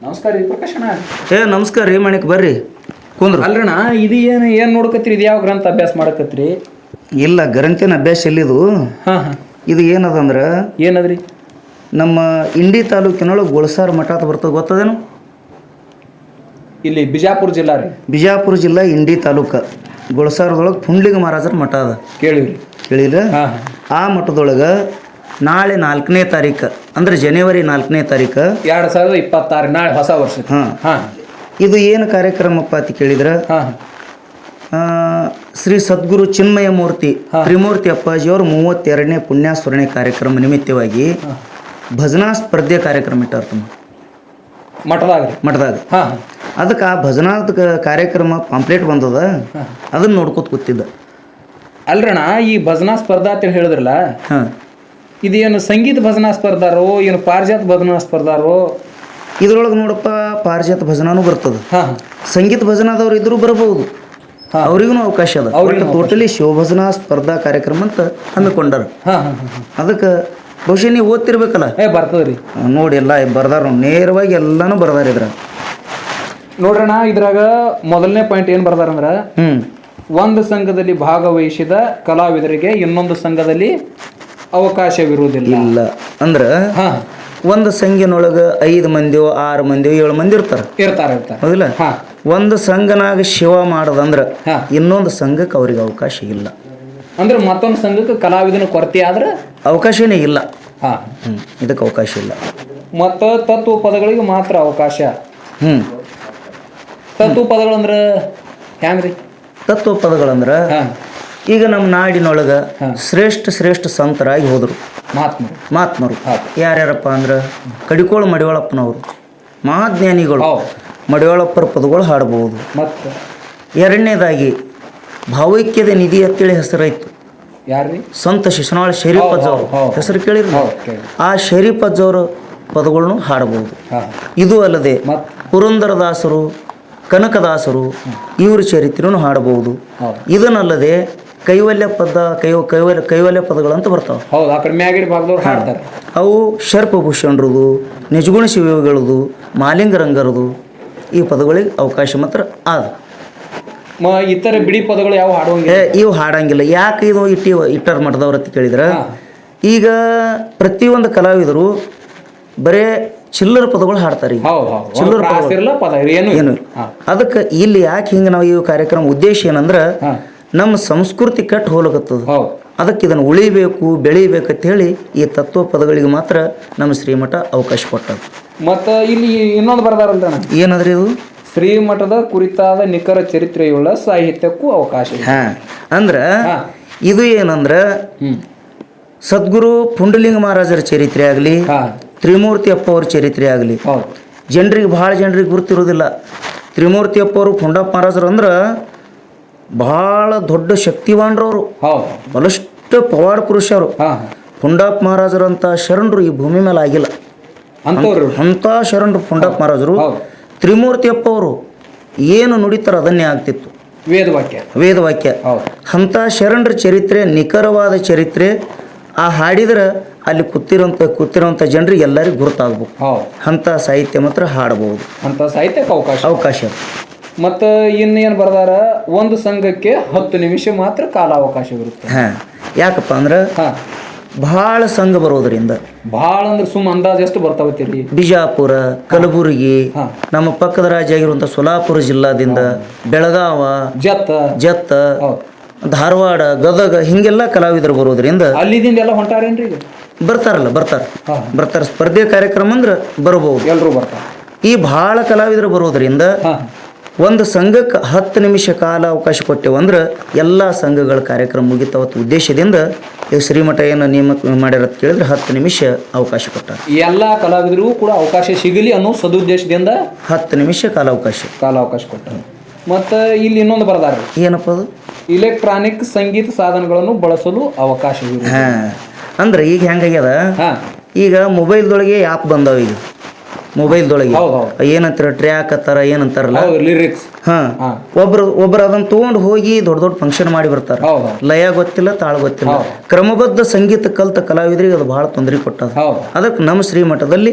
ನಮಸ್ಕಾರ ರೀ ಪ್ರಕಾಶಣ್ಣ ಏ ನಮಸ್ಕಾರ ರೀ ಮಣಿಕ್ ಬರ್ರಿ. ಕುಂದ್ರ. ಅಲ್ರಣ್ಣ ಇದು ಏನು ಏನು ನೋಡ್ಕತ್ರಿ ಇದು ಯಾವ ಗ್ರಂಥ ಅಭ್ಯಾಸ ಮಾಡಕತ್ರಿ ಇಲ್ಲ ಗ್ರಂಥನ ಅಭ್ಯಾಸ ಎಲ್ಲಿದು? ಹಾಂ ಹಾಂ. ಇದು ಏನದಂದ್ರೆ? ಏನದ್ರಿ? ನಮ್ಮ ಇಂಡಿ ತಾಲೂಕಿನೊಳಗೆ ಗೋಳಸಾರ ಮಠ ಅಂತ ಬರ್ತದೆ ಗೊತ್ತದೇನು? ಇಲ್ಲಿ ಬಿಜಾಪುರ ಜಿಲ್ಲಾ ರೀ. ಬಿಜಾಪುರ ಜಿಲ್ಲಾ ಇಂಡಿ ತಾಲೂಕು. ಗೋಳಸಾರದೊಳಗೆ ಪುಂಡ್ಲಿಗ ಮಹಾರಾಜರ ಮಠ ಅದ. ಕೇಳಿ ಕೇಳಿಲ್ಲ ಆ ಮಠದೊಳಗೆ ನಾಳೆ ನಾಲ್ಕನೇ ತಾರೀಕು ಅಂದ್ರೆ ಜನವರಿ ನಾಲ್ಕನೇ ತಾರೀಕು ಎರಡು ಸಾವಿರದ ಇಪ್ಪತ್ತಾರು ನಾಳೆ ಹೊಸ ವರ್ಷ. ಹಾಂ. ಹಾಂ. ಇದು ಏನು ಕಾರ್ಯಕ್ರಮಪ್ಪ ಅಂತ ಕೇಳಿದ್ರ? ಹಾಂ. ಶ್ರೀ ಸದ್ಗುರು ಚಿನ್ಮಯ ಮೂರ್ತಿ ತ್ರಿಮೂರ್ತಿ ಅಪ್ಪಾಜಿಯವರು ಮೂವತ್ತೆರಡನೇ ಪುಣ್ಯಾಸ್ಮರಣೆ ಕಾರ್ಯಕ್ರಮ ನಿಮಿತ್ತವಾಗಿ ಭಜನಾ ಸ್ಪರ್ಧೆ ಕಾರ್ಯಕ್ರಮ ಇಟ್ಟಾರ ತಮ್ಮ. ಮಠದಾಗ ಮಠದಾಗ. ಹಾಂ. ಅದಕ್ಕೆ ಆ ಭಜನಾದ ಕಾರ್ಯಕ್ರಮ ಪಾಂಪ್ಲೇಟ್ ಬಂದದ. ಅದನ್ನ ನೋಡ್ಕೊತ ಕೂತಿದ್ದ. ಅಲ್ರಣ್ಣ ಈ ಭಜನಾ ಸ್ಪರ್ಧಾ ಅಂತ ಹೇಳಿದ್ರಲ್ಲ ಹಾಂ. ಇದೇನು ಸಂಗೀತ ಭಜನಾ ಸ್ಪರ್ಧಾರೋ ಏನು ಪಾರಿಜಾತ ಭಜನಾ ಸ್ಪರ್ಧಾರೋ? ಇದ್ರೊಳಗೆ ನೋಡಪ್ಪ ಪಾರಿಜಾತ ಭಜನಾನು ಬರ್ತದೆ. ಹಾಂ. ಸಂಗೀತ ಭಜನಾದವ್ರು ಇದ್ರು ಬರಬಹುದು. ಅವ್ರಿಗೂ ಅವಕಾಶ ಅದ. ಅವ್ರಿಗೆ ಟೋಟಲಿ ಶಿವಭಜನಾ ಸ್ಪರ್ಧಾ ಕಾರ್ಯಕ್ರಮ ಅಂತ ಹಮ್ಮಿಕೊಂಡಾರ ಹಾಂ ಹಾಂ ಹಾಂ ಅದಕ್ಕೆ ಬಹುಶಃ ನೀವು ಓದ್ತಿರ್ಬೇಕಲ್ಲ? ಏ ಬರ್ತದೆ ರೀ. ನೋಡಿ ಎಲ್ಲ ಬರ್ದಾರ. ನೇರವಾಗಿ ಎಲ್ಲಾನು ಬರ್ದಾರ ಇದ್ರ ನೋಡ್ರಣ ಇದ್ರಾಗ ಮೊದಲನೇ ಪಾಯಿಂಟ್ ಏನು ಬರ್ದಾರಂದ್ರೆ ಹ್ಮ್. ಒಂದು ಸಂಘದಲ್ಲಿ ಭಾಗವಹಿಸಿದ ಕಲಾವಿದರಿಗೆ ಇನ್ನೊಂದು ಸಂಘದಲ್ಲಿ ಅವಕಾಶವಿರುವುದಿಲ್ಲ. ಇಲ್ಲ. ಅಂದ್ರ ಹಾ. ಒಂದು ಸಂಘಿನೊಳಗ ಐದು ಮಂದಿಯೋ ಆರು ಮಂದಿಯೋ ಏಳು ಮಂದಿ ಇರ್ತಾರ. ಇರ್ತಾರೆ ಇರ್ತಾರೆ. ಹೌದಿಲ್ಲ? ಹಾ. ಒಂದು ಸಂಘನಾಗ ಶಿವ ಮಾಡದಂದ್ರ. ಇನ್ನೊಂದು ಸಂಘಕ್ಕೆ ಅವ್ರಿಗೆ ಅವಕಾಶ ಇಲ್ಲ. ಅಂದ್ರೆ ಮತ್ತೊಂದು ಸಂಘಕ್ಕೆ ಕಲಾವಿದನ ಕೊರತೆ ಆದ್ರೆ? ಅವಕಾಶನೇ ಇಲ್ಲ. ಹಾ. ಹ್ಮ್. ಇದಕ್ಕೆ ಅವಕಾಶ ಇಲ್ಲ. ಮತ್ತು ತತ್ವ ಪದಗಳಿಗೆ ಮಾತ್ರ ಅವಕಾಶ. ಹ್ಮ್. ತತ್ವ ಪದಗಳಂದ್ರೆ ಹೆಂಗ್ರಿ? ತತ್ವ ಪದಗಳಂದ್ರ ಹಾ. ಈಗ ನಮ್ಮ ನಾಡಿನೊಳಗೆ ಶ್ರೇಷ್ಠ ಶ್ರೇಷ್ಠ ಸಂತರಾಗಿ ಹೋದರು. ಮಹಾತ್ಮರು ಮಹಾತ್ಮರು ಯಾರ್ಯಾರಪ್ಪ ಅಂದ್ರೆ? ಕಡಿಕೋಳ ಮಡಿವಾಳಪ್ಪನವರು. ಮಹಾಜ್ಞಾನಿಗಳು ಮಡಿವಾಳಪ್ಪರ ಪದಗಳು ಹಾಡಬಹುದು. ಮತ್ತು? ಎರಡನೇದಾಗಿ ಭಾವೈಕ್ಯದ ನಿಧಿ ಅಂತೇಳಿ ಹೆಸರಾಯ್ತು. ಯಾರ್ರಿ? ಸಂತ ಶಿಶುನಾಳ ಶರೀಫ್ ಅಜ್ಜವ್ರು. ಹೆಸರು ಕೇಳಿರಿ ಕೇಳಿ. ಆ ಶರೀಫ್ ಅಜ್ಜವ್ರ ಪದಗಳನ್ನು ಹಾಡಬಹುದು. ಇದು ಅಲ್ಲದೆ ಪುರಂದರದಾಸರು ಕನಕದಾಸರು ಇವ್ರ ಚರಿತ್ರೆಯನ್ನು ಹಾಡಬಹುದು. ಹೌದು. ಇದನ್ನಲ್ಲದೆ ಕೈವಲ್ಯ ಪದ ಕೈ ಕೈವಲ್ಯ ಕೈವಲ್ಯ ಪದಗಳಂತ ಬರ್ತಾವೆ. ಹೌದು ಆ ಕಡೆ ಮ್ಯಾಗಿಡಿ ಭಾಗದವ್ರು ಹಾಡ್ತಾರೆ. ಅವು ಶರ್ಪಭೂಷಣರದು ನಿಜಗುಣ ಶಿವಗಳದು ಮಾಲಿಂಗರಂಗರದು ಈ ಪದಗಳಿಗೆ ಅವಕಾಶ ಮಾತ್ರ ಆದ. ಮ ಇತರ ಬಿಡಿ ಪದಗಳು ಯಾವ ಹಾಡುವಂಗೆ ಏ ಇವು ಹಾಡಂಗಿಲ್ಲ. ಯಾಕೆ ಇದು ಇಟ್ಟಿ ಇಟ್ಟರ್ ಮಠದವ್ರ ಅಂತ ಕೇಳಿದ್ರೆ? ಈಗ ಪ್ರತಿಯೊಂದು ಕಲಾವಿದರು ಬರೇ ಚಿಲ್ಲರ ಪದಗಳು ಹಾಡ್ತಾರೆ ಈಗ. ಹೌದು ಹೌದು. ಚಿಲ್ಲರ ಪ್ರಾಸ ಇರಲ್ಲ ಪದ ಇರಲ್ಲ, ಏನು ಏನು ಇಲ್ಲ. ಅದಕ್ಕೆ ಇಲ್ಲಿ ಯಾಕೆ ಹಿಂಗೆ ನಾವು ಈ ಕಾರ್ಯಕ್ರಮ ಉದ್ದೇಶ ಏನಂದ್ರೆ ಹಾ. ನಮ್ಮ ಸಂಸ್ಕೃತಿ ಕೆಟ್ಟು ಹೋಲಕತ್ತದ ಅದಕ್ಕೆ ಇದನ್ನು ಉಳಿಬೇಕು ಬೆಳಿಬೇಕಂತ ಹೇಳಿ ಈ ತತ್ವ ಪದಗಳಿಗೆ ಮಾತ್ರ ನಮ್ಮ ಶ್ರೀಮಠ ಅವಕಾಶ ಕೊಟ್ಟದ ಮತ್ತು ಇಲ್ಲಿ ಇನ್ನೊಂದು ಬರ್ದಾರಲ್ಲ ಏನಂದ್ರೆ ಇದು? ಶ್ರೀಮಠದ ಕುರಿತಾದ ನಿಖರ ಚರಿತ್ರೆಯುಳ್ಳ ಸಾಹಿತ್ಯಕ್ಕೂ ಅವಕಾಶ ಇದೆ. ಹಾ ಅಂದ್ರೆ ಇದು ಏನಂದ್ರೆ ಸದ್ಗುರು ಪುಂಡಲಿಂಗ ಮಹಾರಾಜರ ಚರಿತ್ರೆ ಆಗಲಿ ತ್ರಿಮೂರ್ತಿ ಅಪ್ಪ ಅವ್ರ ಚರಿತ್ರೆ ಆಗಲಿ. ಹೌದು. ಜನರಿಗೆ ಭಾಳ ಜನರಿಗೆ ಗುರುತಿರೋದಿಲ್ಲ ತ್ರಿಮೂರ್ತಿ ಅಪ್ಪ ಅವರು ಪುಂಡಪ್ಪ ಮಹಾರಾಜರು ಅಂದ್ರೆ ಭಾಳ ದೊಡ್ಡ ಶಕ್ತಿವಾನ್ರವರು. ಹೌದು. ಬಲಿಷ್ಠ ಪವಾಡ ಪುರುಷರು ಪುಂಡಾಪ್ ಮಹಾರಾಜರಂತ ಶರಣರು ಈ ಭೂಮಿ ಮೇಲೆ ಆಗಿಲ್ಲ. ಅಂತ ಶರಣರು ಪುಂಡಾಪ್ ಮಹಾರಾಜರು. ತ್ರಿಮೂರ್ತಿ ಅಪ್ಪ ಅವರು ಏನು ನುಡಿತಾರ ಅದನ್ನೇ ಆಗ್ತಿತ್ತು. ವೇದವಾಕ್ಯ. ವೇದವಾಕ್ಯ. ಅಂತ ಶರಣರ ಚರಿತ್ರೆ ನಿಖರವಾದ ಚರಿತ್ರೆ ಆ ಹಾಡಿದ್ರೆ ಅಲ್ಲಿ ಕೂತಿರೋಂಥ ಕೂತಿರೋಂಥ ಜನರಿಗೆ ಎಲ್ಲರಿಗೂ ಗುರುತಾಗ್ಬೇಕು. ಅಂತ ಸಾಹಿತ್ಯ ಮಾತ್ರ ಹಾಡಬಹುದು ಅಂತ ಸಾಹಿತ್ಯಕ್ಕೆ ಅವಕಾಶ. ಅವಕಾಶ. ಮತ್ತು ಇನ್ನೇನು ಬರ್ದಾರ? ಒಂದು ಸಂಘಕ್ಕೆ ಹತ್ತು ನಿಮಿಷ ಮಾತ್ರ ಕಾಲಾವಕಾಶವಿರುತ್ತೆ ಹಾಂ ಯಾಕಪ್ಪ ಅಂದ್ರೆ ಬಹಳ ಭಾಳ ಸಂಘ ಬರೋದ್ರಿಂದ ಭಾಳ ಅಂದ್ರೆ ಸುಮ್ಮ ಅಂದಾಜು ಎಷ್ಟು ಬರ್ತಾವತ್ತೀರಿ ಬಿಜಾಪುರ ಕಲಬುರಗಿ ಹಾ. ನಮ್ಮ ಪಕ್ಕದ ರಾಜ್ಯ ಆಗಿರುವಂಥ ಸೊಲಾಪುರ ಜಿಲ್ಲಾದಿಂದ ಬೆಳಗಾವ ಜತ್ತ. ಜತ್ತ ಹೌದು. ಧಾರವಾಡ ಗದಗ ಹಿಂಗೆಲ್ಲ ಕಲಾವಿದರು ಬರೋದ್ರಿಂದ ಅಲ್ಲಿದಿಂದ ಎಲ್ಲ ಹೊಂಟಾರೇನ್ರಿ ಈಗ? ಬರ್ತಾರಲ್ಲ ಬರ್ತಾರೆ. ಹಾ. ಬರ್ತಾರೆ. ಸ್ಪರ್ಧೆ ಕಾರ್ಯಕ್ರಮ ಅಂದ್ರೆ ಬರಬಹುದು ಎಲ್ಲರೂ ಬರ್ತಾರೆ. ಈ ಭಾಳ ಕಲಾವಿದರು ಬರೋದ್ರಿಂದ ಹಾ. ಒಂದು ಸಂಘಕ್ಕೆ ಹತ್ತು ನಿಮಿಷ ಕಾಲ ಅವಕಾಶ ಕೊಟ್ಟೆವು ಅಂದ್ರೆ ಎಲ್ಲ ಸಂಘಗಳ ಕಾರ್ಯಕ್ರಮ ಮುಗಿತಾವತ್ತು ಉದ್ದೇಶದಿಂದ ಈ ಶ್ರೀಮಠ ಏನು ನೇಮಕ ಮಾಡಿರೋದು ಅಂತ ಕೇಳಿದ್ರೆ ಹತ್ತು ನಿಮಿಷ ಅವಕಾಶ ಕೊಟ್ಟಾರ. ಎಲ್ಲ ಕಲಾವಿದರಿಗೂ ಕೂಡ ಅವಕಾಶ ಸಿಗಲಿ ಅನ್ನೋ ಸದುದ್ದೇಶದಿಂದ ಹತ್ತು ನಿಮಿಷ ಕಾಲಾವಕಾಶ ಕಾಲಾವಕಾಶ ಕೊಟ್ಟರು. ಮತ್ತು ಇಲ್ಲಿ ಇನ್ನೊಂದು ಬರದಾರ. ಏನಪ್ಪ ಅದು? ಇಲೆಕ್ಟ್ರಾನಿಕ್ ಸಂಗೀತ ಸಾಧನಗಳನ್ನು ಬಳಸಲು ಅವಕಾಶ ಹಾಂ ಅಂದ್ರೆ ಈಗ ಹೆಂಗಾಗ್ಯದ ಈಗ ಮೊಬೈಲ್ದೊಳಗೆ ಆ್ಯಪ್ ಬಂದಾವ ಈಗ. ಮೊಬೈಲ್ದೊಳಗೆ. ಏನಂತಾರ ಟ್ರ್ಯಾಕ್ ಅತ್ತಾರ ಏನಂತಾರಲ್ಲ? ಲಿರಿಕ್ಸ್ ಹಾಂ. ಒಬ್ರು ಒಬ್ರು ಅದನ್ನ ತೊಗೊಂಡು ಹೋಗಿ ದೊಡ್ಡ ದೊಡ್ಡ ಫಂಕ್ಷನ್ ಮಾಡಿ ಬರ್ತಾರೆ. ಲಯ ಗೊತ್ತಿಲ್ಲ ತಾಳ ಗೊತ್ತಿಲ್ಲ. ಕ್ರಮಬದ್ಧ ಸಂಗೀತ ಕಲ್ತ ಕಲಾವಿದರಿಗೆ ಅದು ಬಹಳ ತೊಂದರೆ ಕೊಟ್ಟದ ಅದಕ್ಕೆ ನಮ್ಮ ಶ್ರೀಮಠದಲ್ಲಿ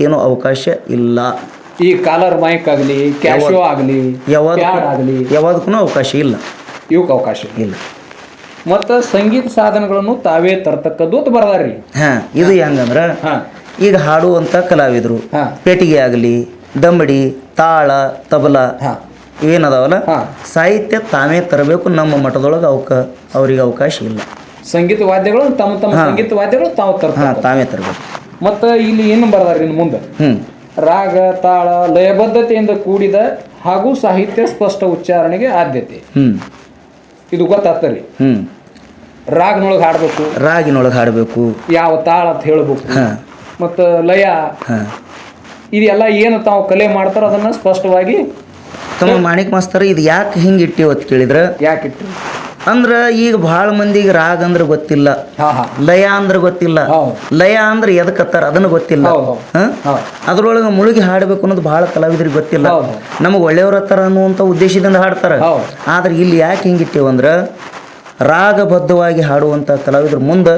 ಏನೋ ಅವಕಾಶ ಇಲ್ಲ. ಈ ಕಾಲರ್ ಮೈಕ್ ಆಗಲಿ ಕ್ಯಾಶೋ ಆಗಲಿ ಪ್ಯಾಡ್ ಆಗಲಿ ಯಾವ್ದಕ್ಕೂ ಅವಕಾಶ ಇಲ್ಲ. ಇವಕ್ಕೆ ಅವಕಾಶ ಇಲ್ಲ. ಮತ್ತು ಸಂಗೀತ ಸಾಧನಗಳನ್ನು ತಾವೇ ತರ್ತಕ್ಕದ್ದು ಅಂತ ಬರ್ದಾರ್ರಿ. ಹಾ ಇದು ಹೆಂಗಂದ್ರೆ ಹಾ. ಈಗ ಹಾಡುವಂಥ ಕಲಾವಿದರು. ಪೇಟಿಗೆ ಪೆಟ್ಟಿಗೆ ಆಗಲಿ ದಮ್ಮಡಿ ತಾಳ ತಬಲ ಏನದಾವಲ್ಲ. ಸಾಹಿತ್ಯ ತಾವೇ ತರಬೇಕು ನಮ್ಮ ಮಠದೊಳಗೆ ಅವಕ ಅವ್ರಿಗೆ ಅವಕಾಶ ಇಲ್ಲ. ಸಂಗೀತ ವಾದ್ಯಗಳು ತಮ್ಮ ತಮ್ಮ ಸಂಗೀತ ವಾದ್ಯಗಳು ತಾವು ತರ್ತಾರೆ. ತಾವೇ ತರಬೇಕು. ಮತ್ತು ಇಲ್ಲಿ ಏನು ಬರ್ದಾರ್ರಿ ಇನ್ನು ಮುಂದೆ? ರಾಗ ತಾಳ ಲಯಬದ್ಧತೆಯಿಂದ ಕೂಡಿದ ಹಾಗೂ ಸಾಹಿತ್ಯ ಸ್ಪಷ್ಟ ಉಚ್ಚಾರಣೆಗೆ ಆದ್ಯತೆ. ಇದು ಗೊತ್ತಾಗ್ತರಿ ರಾಗನೊಳಗೆ ಹಾಡಬೇಕು. ರಾಗಿನೊಳಗೆ ಹಾಡಬೇಕು. ಯಾವ ತಾಳ ಅಂತ ಹೇಳಬೇಕು. ಹಾ. ಮತ್ತು ಲಯ ಹಾ. ಇದೆಲ್ಲ ಏನು ತಾವು ಕಲೆ ಮಾಡ್ತಾರೋ ಅದನ್ನ ಸ್ಪಷ್ಟವಾಗಿ ತಮ್ಮ ಮಾಣಿಕ್ ಮಾಸ್ತರ್ ಇದು ಯಾಕೆ ಹಿಂಗೆ ಇಟ್ಟಿವಿ ಅಂತ ಕೇಳಿದ್ರೆ? ಯಾಕಿಟ್ರಿ ಅಂದ್ರೆ ಈಗ ಭಾಳ ಮಂದಿಗೆ ರಾಗ ಅಂದ್ರೆ ಗೊತ್ತಿಲ್ಲ. ಲಯ ಅಂದ್ರೆ ಗೊತ್ತಿಲ್ಲ. ಲಯ ಅಂದ್ರೆ ಎದಕ್ಕತ್ತಾರ ಅದನ್ನು ಗೊತ್ತಿಲ್ಲ. ಅದ್ರೊಳಗೆ ಮುಳುಗಿ ಹಾಡಬೇಕು ಅನ್ನೋದು ಭಾಳ ಕಲಾವಿದ್ರಿಗೆ ಗೊತ್ತಿಲ್ಲ. ನಮಗೆ ಒಳ್ಳೆಯವ್ರ ಹತ್ತಾರ ಅನ್ನುವಂಥ ಉದ್ದೇಶದಿಂದ ಹಾಡ್ತಾರೆ. ಆದ್ರೆ ಇಲ್ಲಿ ಯಾಕೆ ಹಿಂಗಿಟ್ಟೇವು ಅಂದ್ರೆ ರಾಗಬದ್ಧವಾಗಿ ಹಾಡುವಂಥ ಕಲಾವಿದ್ರ ಮುಂದೆ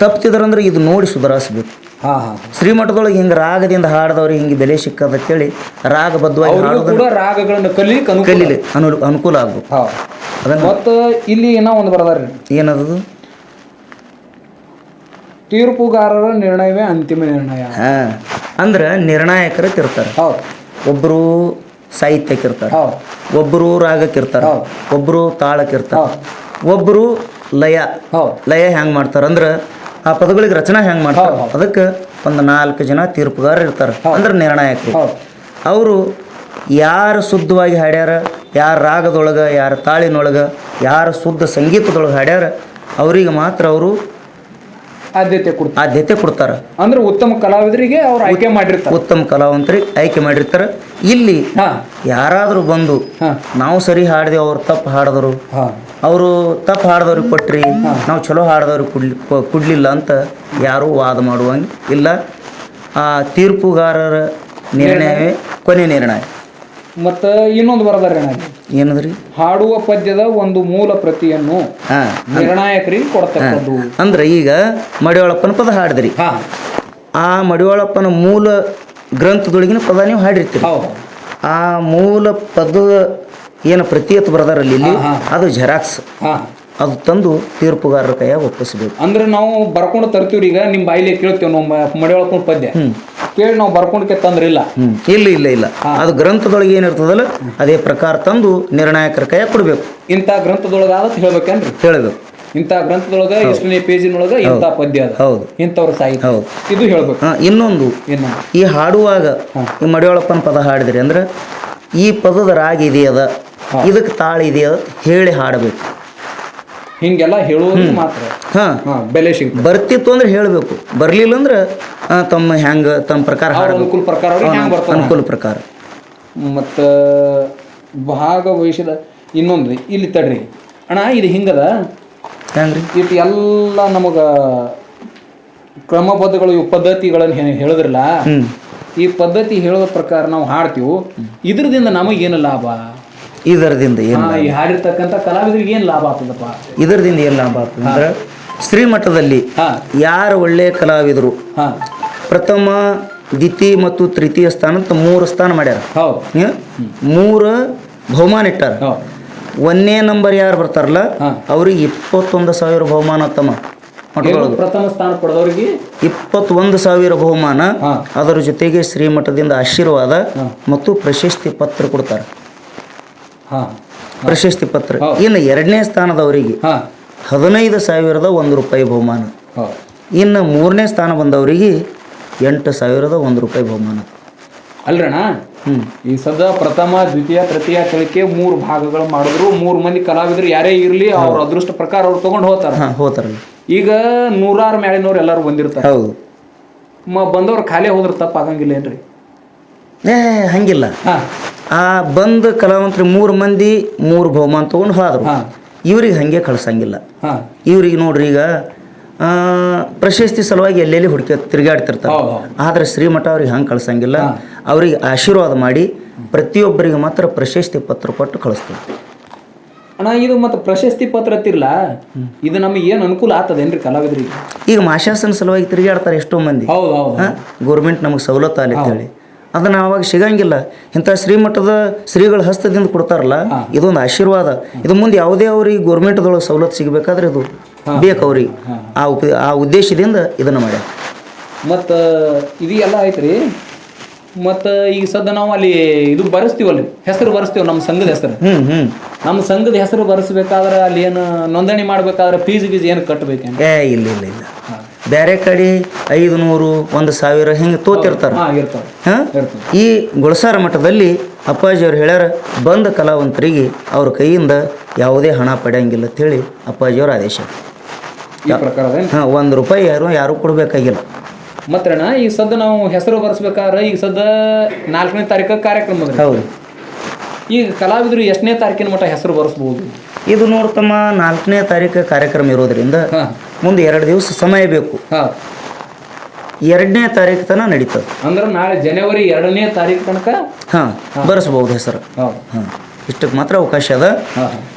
ತಪ್ಪಿದ್ರಂದ್ರೆ ಇದು ನೋಡಿ ಸುಧಾರಿಸ್ಬೇಕು. ಹಾ ಹಾ. ಶ್ರೀಮಠದೊಳಗೆ ಹಿಂಗೆ ರಾಗದಿಂದ ಹಾಡಿದವ್ರಿಗೆ ಹಿಂಗೆ ಬೆಲೆ ಸಿಕ್ಕದ ಅಂತೇಳಿ ರಾಗಬದ್ಧವಾಗಿ ಅವ್ರಿಗೂ ಹಾಡೋದನ್ನ ಕೂಡ ರಾಗಗಳನ್ನು ಕಲೀಲಿಕ್ಕೆ ಅನುಕೂಲ. ಕಲೀಲಿ ಅನು ಅನುಕೂಲ ಆಗ್ಬೇಕು. ಅದನ್ನ ಮತ್ತು ಇಲ್ಲಿ ಏನೋ ಒಂದು ಬರ್ದಾರ್ರಿ. ಏನದು ತೀರ್ಪುಗಾರರ ನಿರ್ಣಯವೇ ಅಂತಿಮ ನಿರ್ಣಯ. ಹಾಂ. ಅಂದ್ರೆ ನಿರ್ಣಾಯಕರು ತಿರ್ತಾರೆ. ಹೌದು. ಒಬ್ಬರು ಸಾಹಿತ್ಯಕ್ಕಿರ್ತಾರೆ ಹೌದು. ಒಬ್ಬರು ರಾಗಕ್ಕಿರ್ತಾರೆ ಹೌದು. ಒಬ್ಬರು ತಾಳಕ್ಕಿರ್ತಾರೆ ಹೌದು. ಒಬ್ಬರು ಲಯ. ಹೌದು. ಲಯ ಹೆಂಗೆ ಮಾಡ್ತಾರೆ ಅಂದ್ರೆ ಆ ಪದಗಳಿಗೆ ರಚನಾ ಹೆಂಗೆ ಮಾಡ್ತಾರೆ. ಅದಕ್ಕೆ ಒಂದು ನಾಲ್ಕು ಜನ ತೀರ್ಪುಗಾರರು ಇರ್ತಾರೆ. ಅಂದ್ರೆ ನಿರ್ಣಾಯಕರು. ಅವರು ಯಾರು ಶುದ್ಧವಾಗಿ ಹಾಡ್ಯಾರ ಯಾರು ರಾಗದೊಳಗೆ ಯಾರು ತಾಳಿನೊಳಗೆ ಯಾರು ಶುದ್ಧ ಸಂಗೀತದೊಳಗೆ ಹಾಡ್ಯಾರ ಅವರಿಗೆ ಮಾತ್ರ ಅವರು ಆದ್ಯತೆ ಕೊಡ್ತಾರೆ. ಆದ್ಯತೆ ಕೊಡ್ತಾರೆ. ಅಂದ್ರೆ ಉತ್ತಮ ಕಲಾವಿದರಿಗೆ ಅವ್ರು ಆಯ್ಕೆ ಮಾಡಿರ್ತಾರೆ. ಉತ್ತಮ ಕಲಾವಂತರಿಗೆ ಆಯ್ಕೆ ಮಾಡಿರ್ತಾರೆ. ಇಲ್ಲಿ ಯಾರಾದ್ರೂ ಬಂದು ನಾವು ಸರಿ ಹಾಡಿದೆ ಅವ್ರು ತಪ್ಪು ಹಾಡಿದ್ರು. ಹಾ. ಅವರು ತಪ್ಪು ಹಾಡಿದವ್ರಿಗೆ ಕೊಟ್ರಿ ನಾವು ಚಲೋ ಹಾಡ್ದವ್ರಿಗೆ ಕುಡ್ಲಿ ಕೊಡ್ಲಿಲ್ಲ ಅಂತ ಯಾರೂ ವಾದ ಮಾಡುವಂಗೆ ಇಲ್ಲ. ಆ ತೀರ್ಪುಗಾರರ ನಿರ್ಣಯವೇ ಕೊನೆ ನಿರ್ಣಯ. ಮತ್ತು ಇನ್ನೊಂದು ಬರದಾರೆ ಏನದ್ರಿ? ಹಾಡುವ ಪದ್ಯದ ಒಂದು ಮೂಲ ಪ್ರತಿಯನ್ನು ನಿರ್ಣಾಯಕರಿಗೆ ಕೊಡ್ತಕ್ಕದ್ದು. ಅಂದ್ರೆ ಈಗ ಮಡಿವಾಳಪ್ಪನ ಪದ ಹಾಡಿದ್ರಿ. ಆ ಮಡಿವಾಳಪ್ಪನ ಮೂಲ ಗ್ರಂಥದೊಳಗಿನ ಪದ ನೀವು ಹಾಡಿರ್ತೀರಿ. ಆ ಮೂಲ ಪದ ಏನು ಪ್ರತಿ ಬರದಾರಲ್ಲಿ ಇಲ್ಲಿ ಅದು ಜೆರಾಕ್ಸ್. ಅದು ತಂದು ತೀರ್ಪುಗಾರರ ಕೈಯಾಗ ಒಪ್ಪಿಸ್ಬೇಕು. ಅಂದ್ರೆ ನಾವು ಬರ್ಕೊಂಡು ತರ್ತೀವ್ರಿ ಈಗ ನಿಮ್ಮ ಬಾಯಿಲಿ ಕೇಳ್ತೇವೆ ನಾವು ಒಳ್ಕೊಂಡು ಪದ್ಯ. ಕೇಳಿ ನಾವು ಬರ್ಕೊಂಡಕ್ಕೆ ತಂದ್ರಿಲ್ಲ. ಹ್ಮ್. ಇಲ್ಲ ಇಲ್ಲ ಇಲ್ಲ. ಅದು ಗ್ರಂಥದೊಳಗೆ ಏನಿರ್ತದಲ್ಲ ಅದೇ ಪ್ರಕಾರ ತಂದು ನಿರ್ಣಾಯಕರ ಕೈಯಾಗ ಕೊಡಬೇಕು. ಇಂಥ ಗ್ರಂಥದೊಳಗ ಆದ ಹೇಳ್ಬೇಕೇನ್ರಿ? ಹೇಳಬೇಕು. ಇಂಥ ಗ್ರಂಥದೊಳಗ ಎಷ್ಟನೇ ಪೇಜಿನೊಳಗ ಇಂಥ ಪದ್ಯ ಅದ. ಹೌದು. ಇಂಥವ್ರ ಸಾಹಿತ್ಯ ಹೌದು. ಇದು ಹೇಳ್ಬೇಕು. ಹಾ, ಇನ್ನೊಂದು. ಇನ್ನು ಈ ಹಾಡುವಾಗ ಈ ಮಡಿಯೊಳಪ್ಪನ ಪದ ಹಾಡಿದ್ರಿ ಅಂದ್ರೆ ಈ ಪದದ ರಾಗ ಇದೆಯದ ಇದಕ್ಕೆ ತಾಳ ಇದೆಯದ ಹೇಳಿ ಹಾಡಬೇಕು. ಹಿಂಗೆಲ್ಲ ಹೇಳುವುದು ಮಾತ್ರ. ಹಾಂ. ಬೆಲೆ ಸಿಗ್ತದೆ. ಬರ್ತಿತ್ತು ಅಂದ್ರೆ ಹೇಳಬೇಕು. ಬರಲಿಲ್ಲ ಅಂದ್ರೆ ತಮ್ಮ ಹೆಂಗೆ ತಮ್ಮ ಪ್ರಕಾರ ಅನುಕೂಲ ಪ್ರಕಾರ ಅನುಕೂಲ ಪ್ರಕಾರ. ಮತ್ತು ಭಾಗವಹಿಸಿದ ಇನ್ನೊಂದು ಇಲ್ಲಿ ತಡ್ರಿ. ಅಣ್ಣ ಇದು ಹಿಂಗದ? ಹೆಂಗ್ರಿ ಇಟ್ಟು ಎಲ್ಲ ನಮಗೆ ಕ್ರಮಬದ್ಧಗಳು ಇವು ಪದ್ಧತಿಗಳನ್ನು ಹೇಳಿದ್ರಲ್ಲ ಈ ಪದ್ಧತಿ ಹೇಳೋ ಪ್ರಕಾರ ನಾವು ಹಾಡ್ತೀವಿ. ಇದ್ರದಿಂದ ನಮಗೇನು ಲಾಭ? ಇದರದಿಂದ ಏನು ಹಾ, ಈ ಹಾಡಿರ್ತಕ್ಕಂಥ ಕಲಾವಿದರಿಗೆ ಏನು ಲಾಭ ಆಗ್ತದಪ್ಪ? ಇದರದಿಂದ ಏನು ಲಾಭ ಆಗ್ತದೆ ಅಂದ್ರೆ ಶ್ರೀಮಠದಲ್ಲಿ ಹಾ. ಯಾರು ಒಳ್ಳೆಯ ಕಲಾವಿದರು? ಹಾ. ಪ್ರಥಮ ದ್ವಿತೀಯ ಮತ್ತು ತೃತೀಯ ಸ್ಥಾನ ಅಂತ ಮೂರು ಸ್ಥಾನ ಮಾಡ್ಯಾರ. ಹೌದು. ಏ? ಮೂರು ಬಹುಮಾನ ಇಟ್ಟಾರ. ಒಂದೇ ಒಂದನೇ ನಂಬರ್ ಯಾರು ಬರ್ತಾರಲ್ಲ ಹಾ. ಅವ್ರಿಗೆ ಇಪ್ಪತ್ತೊಂದು ಸಾವಿರ ಬಹುಮಾನ ತಮ್ಮ. ಏನು ಮಠದೊಳಗೆ ಪ್ರಥಮ ಸ್ಥಾನ ಪಡೆದವ್ರಿಗೆ? ಇಪ್ಪತ್ತೊಂದು ಸಾವಿರ ಬಹುಮಾನ ಹಾ. ಅದರ ಜೊತೆಗೆ ಶ್ರೀಮಠದಿಂದ ಆಶೀರ್ವಾದ ಮತ್ತು ಪ್ರಶಸ್ತಿ ಪತ್ರ ಕೊಡ್ತಾರೆ. ಪ್ರಶಸ್ತಿ ಪತ್ರ. ಇನ್ನು ಎರಡನೇ ಸ್ಥಾನದವರಿಗೆ ಹದಿನೈದು ಸಾವಿರದ ಒಂದು ರೂಪಾಯಿ ಬಹುಮಾನ. ಇನ್ನು ಮೂರನೇ ಸ್ಥಾನ ಬಂದವರಿಗೆ ಎಂಟು ಸಾವಿರದ ಒಂದು ರೂಪಾಯಿ ಬಹುಮಾನ. ಅಲ್ರಣ ಹ್ಞೂ ಈ ಸದ ಪ್ರಥಮ ದ್ವಿತೀಯ ತೃತೀಯ ಕಲಿಕೆ ಮೂರು ಭಾಗಗಳು ಮಾಡಿದ್ರು. ಮೂರು ಮಂದಿ ಕಲಾವಿದರು. ಯಾರೇ ಇರಲಿ ಅವ್ರ ಅದೃಷ್ಟ ಪ್ರಕಾರ ಅವ್ರು ತಗೊಂಡು ಹೋಗ್ತಾರ. ಹಾಂ ಹೋತಾರಲ್ಲ ಈಗ ನೂರಾರು ಮೇಳಿನವ್ರು ಎಲ್ಲರೂ ಬಂದಿರ್ತಾರೆ. ಹೌದು. ಮ ಬಂದವ್ರು ಖಾಲಿ ಹೋದ್ರೆ ತಪ್ಪಾಗಂಗಿಲ್ಲ ಏನ್ರಿ ಏ ಹಂಗಿಲ್ಲ. ಹಾ. ಆ ಬಂದ ಕಲಾವಂತರು ಮೂರು ಮಂದಿ ಮೂರು ಬಹುಮಾನ ತೊಗೊಂಡು ಹೋದ್ರು. ಇವ್ರಿಗೆ ಹಾಗೆ ಕಳ್ಸಂಗಿಲ್ಲ. ಇವ್ರಿಗೆ ನೋಡ್ರಿ ಈಗ ಪ್ರಶಸ್ತಿ ಸಲುವಾಗಿ ಎಲ್ಲೆಲ್ಲಿ ಹುಡುಕಿ ತಿರುಗಾಡ್ತಿರ್ತಾರೆ. ಆದ್ರೆ ಶ್ರೀಮಠ ಅವ್ರಿಗೆ ಹಂಗೆ ಕಳ್ಸಂಗಿಲ್ಲ. ಅವ್ರಿಗೆ ಆಶೀರ್ವಾದ ಮಾಡಿ ಪ್ರತಿಯೊಬ್ಬರಿಗೆ ಮಾತ್ರ ಪ್ರಶಸ್ತಿ ಪತ್ರ ಕೊಟ್ಟು ಕಳಿಸ್ತಾರೆ ಅಣ್ಣ ಇದು ಮತ್ತೆ ಪ್ರಶಸ್ತಿ ಪತ್ರ ತಿರ್ಲ ಇದು ನಮಗೆ ಏನು ಅನುಕೂಲ ಆಗ್ತದೇನ್ರಿ ಕಲಾವಿದರಿಗೆ? ಈಗ ಮಾಶಾಸನ ಸಲುವಾಗಿ ತಿರುಗಾಡ್ತಾರೆ ಎಷ್ಟೋ ಮಂದಿ. ಗೌರ್ಮೆಂಟ್ ನಮಗೆ ಸವಲತ್ತು ಆಲಿ ಹೇಳಿ. ಅದನ್ನ ಅವಾಗ ಸಿಗಂಗಿಲ್ಲ. ಇಂಥ ಶ್ರೀಮಠದ ಶ್ರೀಗಳ ಹಸ್ತದಿಂದ ಕೊಡ್ತಾರಲ್ಲ ಇದೊಂದು ಆಶೀರ್ವಾದ. ಇದು ಮುಂದೆ ಯಾವುದೇ ಅವ್ರಿಗೆ ಗೌರ್ಮೆಂಟ್ದೊಳಗೆ ಸವಲತ್ತು ಸಿಗಬೇಕಾದ್ರೆ ಇದು ಬೇಕು ಅವ್ರಿಗೆ. ಆ ಉಪ ಆ ಉದ್ದೇಶದಿಂದ ಇದನ್ನು ಮಾಡ್ಯಾರ. ಮತ್ತು ಇದು ಎಲ್ಲ ಐತ್ರಿ ಮತ್ತು ಈಗ ಸದ್ಯ ನಾವು ಅಲ್ಲಿ ಇದು ಬರೆಸ್ತೀವಲ್ಲ ಹೆಸರು ಬರೆಸ್ತೀವಿ ನಮ್ಮ ಸಂಘದ ಹೆಸರು. ಹ್ಞೂ ಹ್ಞೂ ನಮ್ಮ ಸಂಘದ ಹೆಸರು ಬರೆಸ್ಬೇಕಾದ್ರೆ ಅಲ್ಲಿ ಏನು ನೋಂದಣಿ ಮಾಡ್ಬೇಕಾದ್ರೆ ಫೀಸ್ ಗೀಸ್ ಏನು ಕಟ್ಟಬೇಕೇನು ಏ ಇಲ್ಲ ಇಲ್ಲ ಇಲ್ಲ. ಬೇರೆ ಕಡೆ ಐದು ನೂರು ಒಂದು ಸಾವಿರ ಹಿಂಗೆ ತೋತಿರ್ತಾರೆ. ಹಾಂ ಈ ಗುಳಸಾರ ಮಠದಲ್ಲಿ ಅಪ್ಪಾಜಿಯವ್ರು ಹೇಳ್ಯಾರ ಬಂದ ಕಲಾವಂತರಿಗೆ ಅವ್ರ ಕೈಯಿಂದ ಯಾವುದೇ ಹಣ ಪಡೆಯಂಗಿಲ್ಲ ಅಂತೇಳಿ ಅಪ್ಪಾಜಿಯವ್ರ ಆದೇಶ. ಹಾಂ ಒಂದು ರೂಪಾಯಿ ಯಾರು ಯಾರು ಕೊಡಬೇಕಾಗಿಲ್ಲ. ಮತ್ತೆ ಅಣ್ಣ ಈಗ ಸದ್ಯ ನಾವು ಹೆಸರು ಬರೆಸ್ಬೇಕಾದ್ರೆ ಈಗ ಸದ್ದು ನಾಲ್ಕನೇ ತಾರೀಕು ಕಾರ್ಯಕ್ರಮ ಹೌದು. ಈಗ ಕಲಾವಿದರು ಎಷ್ಟನೇ ತಾರೀಕಿನ ಮಟ್ಟ ಹೆಸರು ಬರೆಸ್ಬೋದು? ಇದು ನೋಡ್ತಮ್ಮ ನಾಲ್ಕನೇ ತಾರೀಕು ಕಾರ್ಯಕ್ರಮ ಇರೋದ್ರಿಂದ ಹಾಂ. ಮುಂದೆ ಎರಡು ದಿವಸ ಸಮಯ ಬೇಕು. ಹಾಂ. ಎರಡನೇ ತಾರೀಕು ತನಕ ನಡೀತದೆ. ಅಂದ್ರೆ ನಾಳೆ ಜನವರಿ ಎರಡನೇ ತಾರೀಕು ತನಕ? ಹಾಂ ಬರೆಸ್ಬೋದು ಹೆಸರು. ಹಾಂ. ಇಷ್ಟಕ್ಕೆ ಮಾತ್ರ ಅವಕಾಶ ಅದ.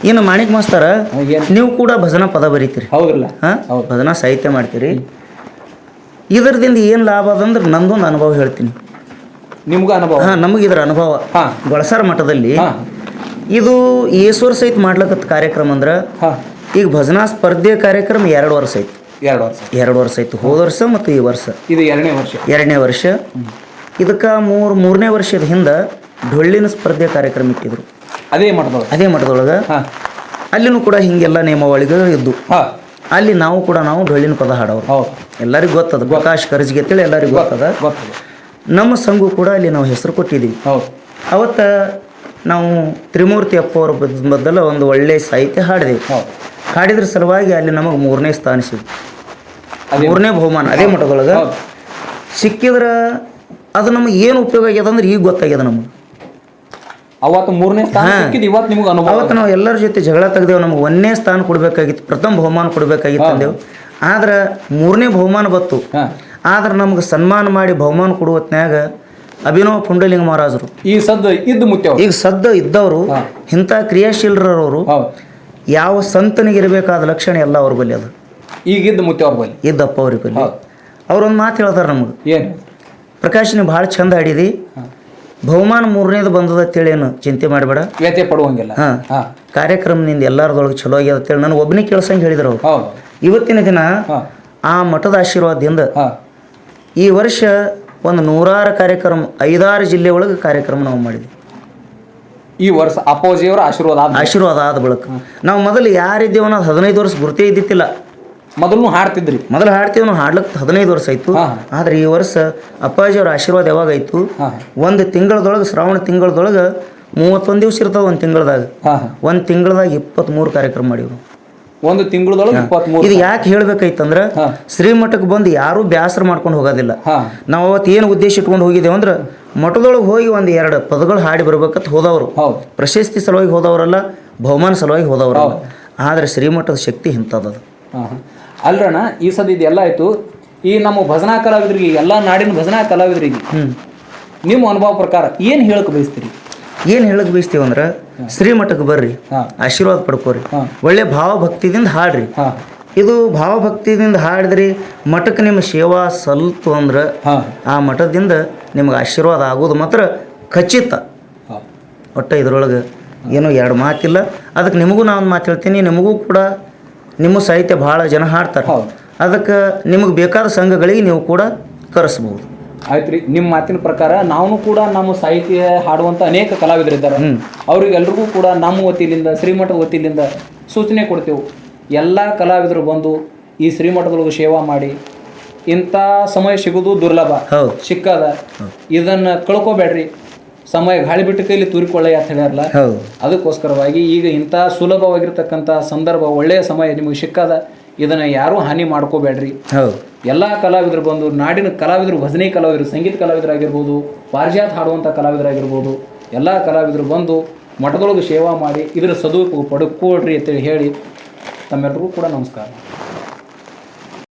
ಇನ್ನು ಮಾಣಿಕ್ ಮಾಸ್ತರ ಏನು? ನೀವು ಕೂಡ ಭಜನಾ ಪದ ಬರೀತೀರಿ. ಹೌದಿಲ್ಲ ಹಾಂ ಭಜನಾ ಸಾಹಿತ್ಯ ಮಾಡ್ತೀರಿ. ಇದರದಿಂದ ಏನು ಲಾಭ ಅದಂದ್ರೆ ನಂದೊಂದು ಅನುಭವ ಹೇಳ್ತೀನಿ. ನಿಮ್ಗೂ ಅನುಭವ? ಹಾಂ ನಮಗೆ ಇದರ ಅನುಭವ. ಹಾಂ. ಗೊಳಸಾರ ಮಠದಲ್ಲಿ ಇದು ಈಶ್ವರ ಸಹಿತ ಮಾಡ್ಲಕತ್ತ ಕಾರ್ಯಕ್ರಮ ಅಂದ್ರೆ ಹಾಂ. ಈಗ ಭಜನಾ ಸ್ಪರ್ಧೆ ಕಾರ್ಯಕ್ರಮ ಎರಡು ವರ್ಷ ಆಯ್ತು ಎರಡು ವರ್ಷ. ಎರಡು ವರ್ಷ ಆಯ್ತು ಹೋದ ವರ್ಷ ಮತ್ತು ಈ ವರ್ಷ. ಇದು ಎರಡನೇ ವರ್ಷ. ಎರಡನೇ ವರ್ಷ. ಇದಕ್ಕೆ ಮೂರು ಮೂರನೇ ವರ್ಷದ ಹಿಂದೆ ಡೊಳ್ಳಿನ ಸ್ಪರ್ಧೆ ಕಾರ್ಯಕ್ರಮ ಇಟ್ಟಿದ್ರು. ಅದೇ ಮಠದೊಳಗೆ. ಅದೇ ಮಠದೊಳಗೆ. ಅಲ್ಲಿನೂ ಕೂಡ ಹಿಂಗೆಲ್ಲ ನಿಯಮಾವಳಿಗಳು ಇದ್ದು. ಅಲ್ಲಿ ನಾವು ಕೂಡ ನಾವು ಡೊಳ್ಳಿನ ಪದ ಹಾಡೋರು. ಎಲ್ಲರಿಗೂ ಗೊತ್ತದ. ಪ್ರಕಾಶ್ ಕರ್ಜಿಗೆ ಅಂತೇಳಿ ಎಲ್ಲರಿಗೂ ಗೊತ್ತದ. ನಮ್ಮ ಸಂಘು ಕೂಡ ಅಲ್ಲಿ ನಾವು ಹೆಸರು ಕೊಟ್ಟಿದ್ದೀವಿ. ಅವತ್ತು ನಾವು ತ್ರಿಮೂರ್ತಿ ಅಪ್ಪ ಅವರ ಬದ್- ಬದ್ದಲ ಒಂದು ಒಳ್ಳೆಯ ಸಾಹಿತ್ಯ ಹಾಡಿದೆವು ಹಾಡಿದ್ರ ಸಲುವಾಗಿ ಅಲ್ಲಿ ನಮಗೆ ಮೂರನೇ ಸ್ಥಾನ ಸಿಗ್ತು ಮೂರನೇ ಬಹುಮಾನ ಅದೇ ಮಠದೊಳಗೆ ಸಿಕ್ಕಿದ್ರೆ ಅದು ನಮಗೆ ಏನು ಉಪಯೋಗ ಆಗ್ಯದ ಅಂದ್ರೆ ಈಗ ಗೊತ್ತಾಗ್ಯದ ನಮಗೆ. ಅವತ್ತು ಮೂರನೇ ಸ್ಥಾನ ಇವತ್ತು ನಿಮಗೆ ಅನುಭವ ಅವತ್ತು ನಾವು ಎಲ್ಲರ ಜೊತೆ ಜಗಳ ತೆಗೆದೇವು ನಮಗೆ ಒಂದನೇ ಸ್ಥಾನ ಕೊಡಬೇಕಾಗಿತ್ತು ಪ್ರಥಮ ಬಹುಮಾನ ಕೊಡಬೇಕಾಗಿತ್ತು ಅಂದೇವು. ಆದ್ರೆ ಮೂರನೇ ಬಹುಮಾನ ಬತ್ತು ಆದ್ರೆ ನಮ್ಗೆ ಸನ್ಮಾನ ಮಾಡಿ ಬಹುಮಾನ ಕೊಡುವತ್ನಾಗ ಅಭಿನವ ಪುಂಡಲಿಂಗ ಮಹಾರಾಜರು. ಈ ಸದ್ದ ಇದ್ದು ಮುಖ್ಯ ಈಗ ಸದ್ದ ಇದ್ದವರು. ಇಂಥ ಕ್ರಿಯಾಶೀಲರವರು ಯಾವ ಸಂತನಿಗೆ ಇರಬೇಕಾದ ಲಕ್ಷಣ ಎಲ್ಲ ಅವ್ರ ಬಲ್ಲಿ ಅದು. ಈಗ ಇದ್ದು ಮುಖ್ಯ ಅವ್ರ ಬಲ್ಲಿ. ಇದ್ದಪ್ಪ ಅವ್ರ ಬಲ್ಲಿ. ಹೌದು. ಅವ್ರೊಂದು ಮಾತು ಹೇಳ್ತಾರೆ ನಮ್ಗೆ. ಏನು? ಪ್ರಕಾಶ್ ನೀವು ಭಾಳ ಚಂದ ಆಡಿದಿ. ಬಹುಮಾನ ಮೂರನೇದು ಬಂದದ ಅಂತೇಳಿ ಏನು ಚಿಂತೆ ಮಾಡಬೇಡ. ವ್ಯತ್ಯ ಪಡುವಂಗಿಲ್ಲ. ಹಾಂ. ಹಾಂ. ಕಾರ್ಯಕ್ರಮದಿಂದ ಎಲ್ಲರದೊಳಗೆ ಚಲೋ ಆಗ್ಯದ ಅಂತೇಳಿ ನನಗೆ ಒಬ್ಬನೇ ಕೇಳ್ಸಂಗೆ ಹೇಳಿದ್ರು ಅವ್ರು. ಇವತ್ತಿನ ದಿನ ಆ ಮಠದ ಆಶೀರ್ವಾದದಿಂದ ಈ ವರ್ಷ ಒಂದು ನೂರಾರು ಕಾರ್ಯಕ್ರಮ ಐದಾರು ಜಿಲ್ಲೆ ಒಳಗೆ ಕಾರ್ಯಕ್ರಮ ನಾವು ಮಾಡಿದ್ವಿ. ಈ ವರ್ಷ ಅಪ್ಪಾಜಿಯವರ ಆಶೀರ್ವಾದ ಆಶೀರ್ವಾದ ಆದ ಬಳಿಕ. ನಾವು ಮೊದಲು ಯಾರಿದ್ದೇವೋ ಅನ್ನೋದು ಹದಿನೈದು ವರ್ಷ ಗುರುತೇ ಇದ್ದಿತ್ತಿಲ್ಲ. ಮೊದಲು ಹಾಡ್ತಿದ್ರಿ. ಮೊದಲು ಹಾಡ್ತೀವಿ ನಾವು ಹಾಡ್ಲಿಕ್ಕೆ ಹದಿನೈದು ವರ್ಷ ಆಯಿತು. ಹಾ. ಆದರೆ ಈ ವರ್ಷ ಅಪ್ಪಾಜಿಯವ್ರ ಆಶೀರ್ವಾದ ಯಾವಾಗ ಆಯಿತು? ಹಾಂ. ಒಂದು ತಿಂಗಳದೊಳಗೆ ಶ್ರಾವಣ ತಿಂಗಳದೊಳಗೆ ಮೂವತ್ತೊಂದು ದಿವಸ ಇರ್ತಾವೆ ಒಂದು ತಿಂಗಳದಾಗ. ಹಾಂ. ಹಾಂ ಒಂದು ತಿಂಗಳದಾಗ ಇಪ್ಪತ್ತ್ಮೂರು ಕಾರ್ಯಕ್ರಮ ಮಾಡಿವ್ರು ಒಂದು ತಿಂಗಳದೊಳಗೆ ಇದು ಯಾಕೆ ಹೇಳ್ಬೇಕಾಯ್ತಂದ್ರೆ ಹಾ. ಶ್ರೀಮಠಕ್ಕೆ ಬಂದು ಯಾರೂ ಬ್ಯಾಸರ ಮಾಡ್ಕೊಂಡು ಹೋಗೋದಿಲ್ಲ. ನಾವು ಅವತ್ತು ಏನು ಉದ್ದೇಶ ಇಟ್ಕೊಂಡು ಹೋಗಿದ್ದೇವೆ ಅಂದ್ರೆ ಮಠದೊಳಗೆ ಹೋಗಿ ಒಂದು ಎರಡು ಪದಗಳು ಹಾಡಿ ಬರ್ಬೇಕಂತ ಹೋದವರು. ಹೌದು. ಪ್ರಶಸ್ತಿ ಸಲುವಾಗಿ ಹೋದವರಲ್ಲ ಬಹುಮಾನ ಸಲುವಾಗಿ ಹೋದವರಲ್ಲ. ಆದರೆ ಶ್ರೀಮಠದ ಶಕ್ತಿ ಇಂಥದ್ದು ಅಲ್ರಣ್ಣ ಈ ಸದ ಇದೆಲ್ಲ ಆಯಿತು. ಈ ನಮ್ಮ ಭಜನಾ ಕಲಾವಿದರಿಗೆ ಎಲ್ಲ ನಾಡಿನ ಭಜನಾ ಕಲಾವಿದರಿಗೆ ಹ್ಞೂ ನಿಮ್ಮ ಅನುಭವ ಪ್ರಕಾರ ಏನು ಹೇಳಕ್ಕೆ ಬಯಸ್ತೀರಿ? ಏನು ಹೇಳಕ್ ಅಂದ್ರೆ ಶ್ರೀಮಠಕ್ಕೆ ಬರ್ರಿ ಆಶೀರ್ವಾದ ಪಡ್ಕೋರಿ. ಒಳ್ಳೆ ಒಳ್ಳೆ ಭಾವಭಕ್ತಿದಿಂದ ಹಾಡ್ರಿ. ಇದು ಇದು ಭಾವಭಕ್ತಿದಿಂದ ಹಾಡಿದ್ರಿ ಮಠಕ್ಕೆ ನಿಮ್ಮ ಸೇವಾ ಸಲ್ತು ಅಂದ್ರೆ ಆ ಮಠದಿಂದ ನಿಮ್ಗೆ ಆಶೀರ್ವಾದ ಆಗೋದು ಮಾತ್ರ ಖಚಿತ. ಒಟ್ಟು ಇದ್ರೊಳಗೆ ಏನೋ ಎರಡು ಮಾತಿಲ್ಲ. ಅದಕ್ಕೆ ನಿಮಗೂ ನಾನು ಮಾತು ಹೇಳ್ತೀನಿ ನಿಮಗೂ ಕೂಡ ನಿಮ್ಮ ಸಾಹಿತ್ಯ ಭಾಳ ಜನ ಹಾಡ್ತಾರೆ. ಅದಕ್ಕೆ ನಿಮಗೆ ಬೇಕಾದ ಸಂಘಗಳಿಗೆ ನೀವು ಕೂಡ ಕರೆಸ್ಬೋದು. ಆಯ್ತು ರೀ ನಿಮ್ಮ ಮಾತಿನ ಪ್ರಕಾರ ನಾವು ಕೂಡ ನಮ್ಮ ಸಾಹಿತ್ಯ ಹಾಡುವಂಥ ಅನೇಕ ಕಲಾವಿದರಿದ್ದಾರೆ. ಅವರಿಗೆಲ್ಲರಿಗೂ ಕೂಡ ನಮ್ಮ ವತಿಯಿಂದ ಶ್ರೀಮಠದ ವತಿಯಿಂದ ಸೂಚನೆ ಕೊಡ್ತೇವೆ. ಎಲ್ಲ ಕಲಾವಿದರು ಬಂದು ಈ ಶ್ರೀಮಠದೊಳಗೆ ಸೇವಾ ಮಾಡಿ ಇಂಥ ಸಮಯ ಸಿಗೋದು ದುರ್ಲಭ. ಸಿಕ್ಕದ ಇದನ್ನು ಕಳ್ಕೊಬೇಡ್ರಿ. ಸಮಯ ಗಾಳಿ ಬಿಟ್ಟು ಕೈಲಿ ತೂರಿಕೊಳ್ಳಿ ಅಂತ ಹೇಳಲ್ಲ ಅದಕ್ಕೋಸ್ಕರವಾಗಿ ಈಗ ಇಂಥ ಸುಲಭವಾಗಿರ್ತಕ್ಕಂಥ ಸಂದರ್ಭ ಒಳ್ಳೆಯ ಸಮಯ ನಿಮಗೆ ಸಿಕ್ಕದ ಇದನ್ನು ಯಾರೂ ಹಾನಿ ಮಾಡ್ಕೋಬೇಡ್ರಿ. ಹೌದು. ಎಲ್ಲ ಕಲಾವಿದರು ಬಂದು ನಾಡಿನ ಕಲಾವಿದರು ಭಜನೆ ಕಲಾವಿದರು ಸಂಗೀತ ಕಲಾವಿದರಾಗಿರ್ಬೋದು ಪಾರಿಜಾತ ಹಾಡುವಂಥ ಕಲಾವಿದರಾಗಿರ್ಬೋದು ಎಲ್ಲ ಕಲಾವಿದರು ಬಂದು ಮಠದೊಳಗೆ ಸೇವಾ ಮಾಡಿ ಇದರ ಸದುಪಯೋಗ ಪಡ್ಕೊಳ್ರಿ ಅಂತೇಳಿ ಹೇಳಿ ತಮ್ಮೆಲ್ಲರಿಗೂ ಕೂಡ ನಮಸ್ಕಾರ.